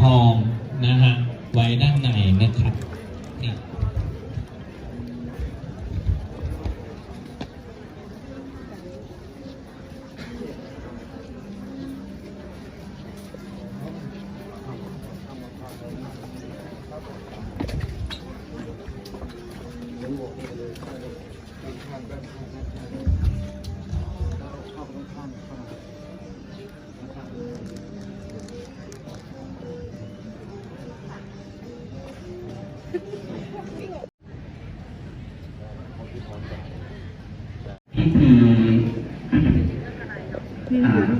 ทองนะฮะไว้ด้านในนะครับนี่ พิธี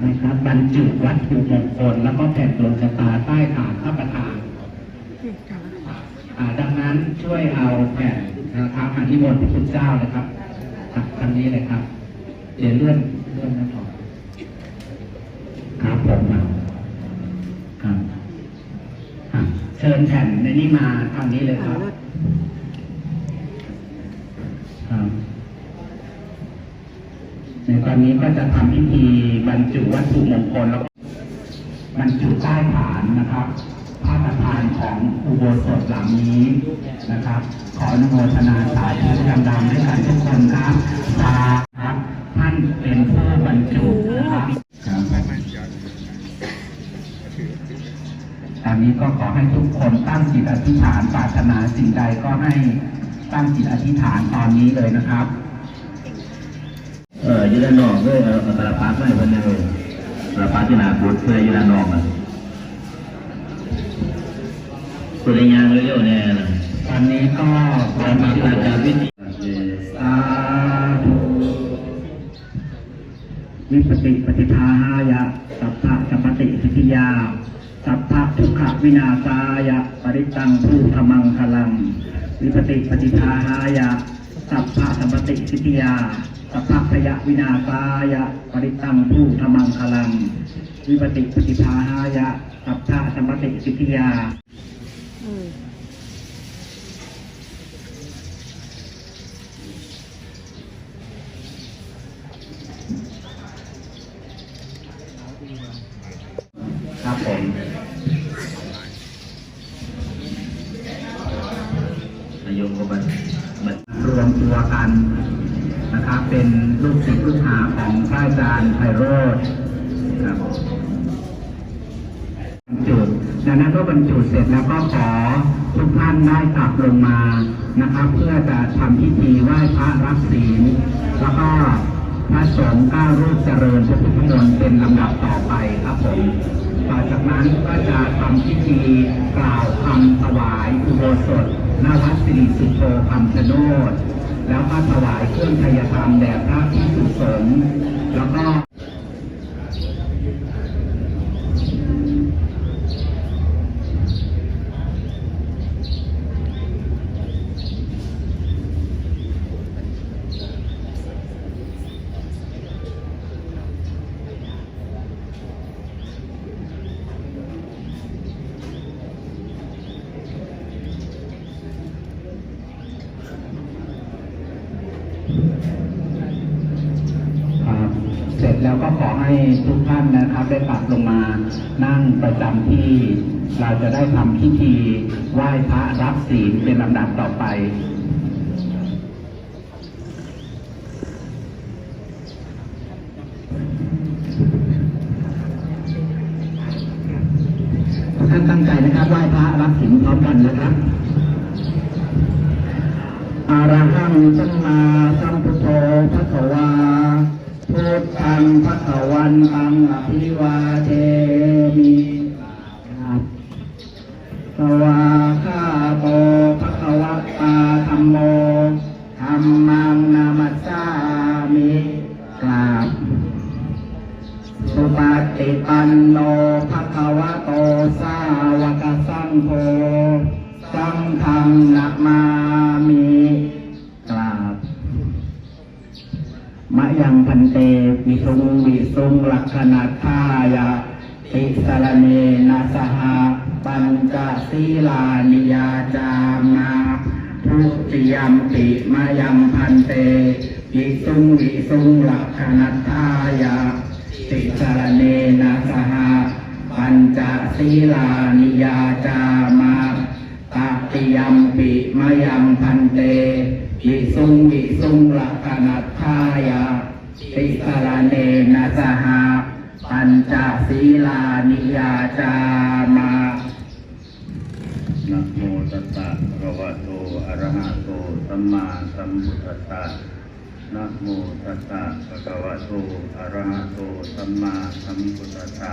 นะครับบรรจุวัตถุมงคลแล้วก็แผ่นดวงชะตาใต้ฐานพระประธานดังนั้นช่วยเอาแผ่นนะครับอนิมนต์พระคุณเจ้านะครับครับทางนี้เลยครับ เดี๋ยวเลื่อนเลื่อนนะต่อครับผมอะครับอะ เชิญแผ่นในนี้มาทางนี้เลยครับครับในตอนนี้ก็จะทำพิธีบรรจุวัตถุมงคลแล้วก็บรรจุใต้ฐานนะครับพระประธานของอุโบสถหลังนี้นะครับ ขออนุโมทนาสาธุดังๆด้วยกันทุกคนครับ นนี้ก็ขอให้ทุกคนตั้งจิตอธิษฐานปรารถนาสิ่งใดก็ให้ตั้งจิตอธิษฐานตอนนี้เลยนะครับ เอออยืนด้านนอกเลยเอาเอาตาลปัดไม่เพิ่นเลยตาลปัดที่หนาปุดเพื่ออยืนด้านนอกอะตัวในยางเร็วๆแน่น่ะตอนนี้ก็ตอนมาอาจารย์วิธีสาธุวิปติปฏิภาหายะสัพพะสัพพติ ติยา สัพพะทุกขวินาศายะ ปริตังผู้ธมังคลัง วิปติปฏิภาหายะ สัพพะสัมปติสิทธิยา สัพพะพยวินาศายะ ปริตังผู้ธมังคลัง วิปติปฏิภาหายะ สัพพะสัมปติสิทธิยา ผมนายกก็มันมันรวมตัวกันนะครับเป็นลูกศิษย์ลูกหาของพระอาจารย์ไพโรธครับจุดดังนั้นก็บรรจุเสร็จแล้วก็ขอทุกท่านได้กลับลงมานะครับ เพื่อจะทำพิธีไหว้พระรับศีลแล้วก็พระสงฆ์ก้ารูปเจริญพระพุทธมนต์เป็นลำดับต่อไปครับผม ต่อจากนั้นก็จะทำพิธีกล่าวคำถวายอุโบสถนวัดสิริสุโธคำชะโนดแล้วก็ถวายเครื่องไทยธรรมแด่พระพิสุสงฆ์แล้วก็ ครับเสร็จแล้วก็ขอ ให้ทุกท่านนะครับได้กลับลงมานั่งประจำที่เราจะได้ทำพิธีไหว้พระรับศีลเป็นลำดับต่อไปท่านตั้งใจนะครับไหว้พระรับศีลพร้อมกันนะครับอะรหังสัมมาสัมพุทโธพระคะวา พุทธังพระคะวันตังอภิวาเทมิครับสวาคาโตพระคะวะตาธรรมโมธรรมังนามัสสามิกราบสุปฏิปันโนภะควะโตสาวกสังโฆ เตวิสุงวิสุงลักขณาทายะติสรเนนะสหปัญจศีลานิยาจามาทุติยมปิมะยังพันเตวิสุงวิสุงลักขณาทายะติสารเนนะสหปัญจศีลานิยาจามาตติยัมปิมะยังพันเตวิสุงวิสุงลักขณัทายา ติสารเนนะสหาปัญจศีลานิยาจามานะโมตัสสะภะคะวะโตอะระหะโตสัมมาสัมพุทธัสสะนะโมตัสสะภะคะวะโตอะระหะโตสัมมาสัมพุทธัสสะ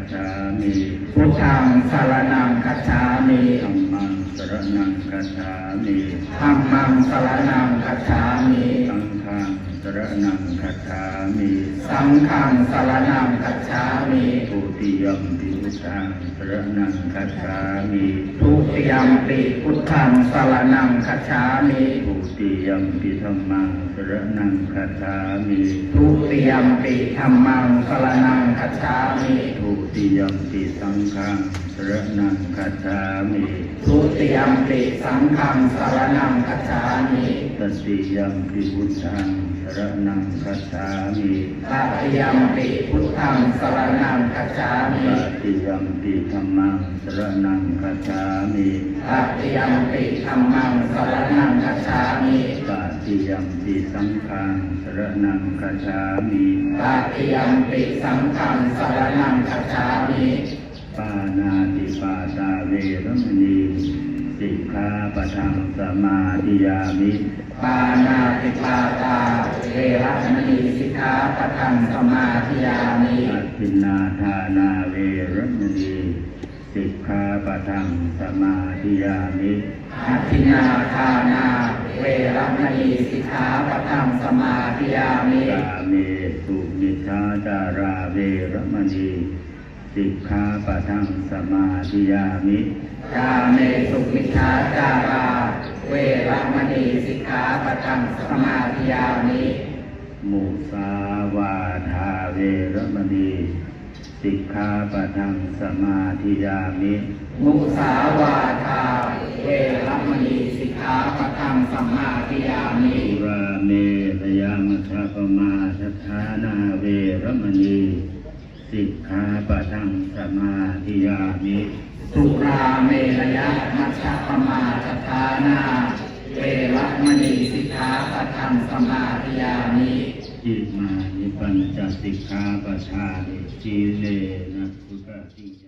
จฉามิพุทธังสารนังคัจฉามิธัมมังสรณังคัจฉามิธัมมังสารนังคัจฉามิสังฆังส รณังคัจฉามิสังฆังสารนังคัจฉามิทุติยมปิพุทธังสรณังคัจฉามิทุติยมปิพุทธังสารนังคัจฉามิทุติยมปิธัมมังสรณังคัจฉามิทุติยมปิธรรมังสรนังคัจฉามิทุติยมปิสังฆังสรณังคัจฉามิทุติยมปิสังฆังสรนังคัจฉามิตติยมปิพุทธังส รณังคัจฉามิตติยมปิพุทธังสรนังคัจฉามิตติยมปิธัมมังสรณังคัจฉามิตติยมปิธรรมังสรนังคัจฉามิตติยมปิสังฆังสรณังคัจฉามิตติยมปิสังฆังสรนังคัจฉามิปานาติปาตาเวรมณีสิกขาปะทังสมาธิยามิ ปานาติปาตาเวระมณีสิกขาปะทังสมาธิยามิอัตตินนาทานาเวรมณีสิกขาปะทังสมาธิยามิอาทินนาทานาเวรมณีสิกขาปะทังสมาธิยามิกาเมสุมิชาจาราเวรมณี สิกขาปะทังสมาธิยามิกาเมสุมิชาจารา เวรมณีสิกขาปะทังสมาธิยามิมุสาวาทาเวรมณีสิกขาปะทังสมาธิยามิ มุสาวาทาเวรมณีสิกขาปะทังสมาธิยามิสุราเมรยามชาปมาทัฏฐานาเวรมณี สิกขาปะทังสมาธิยามิสุราเมรยะมัชฌะปมาทฐานาเวรมณีสิกขาปะทังสมาธิยามิจิมานิปัญจสิกขาปะทานิชีเลนะสุขติยา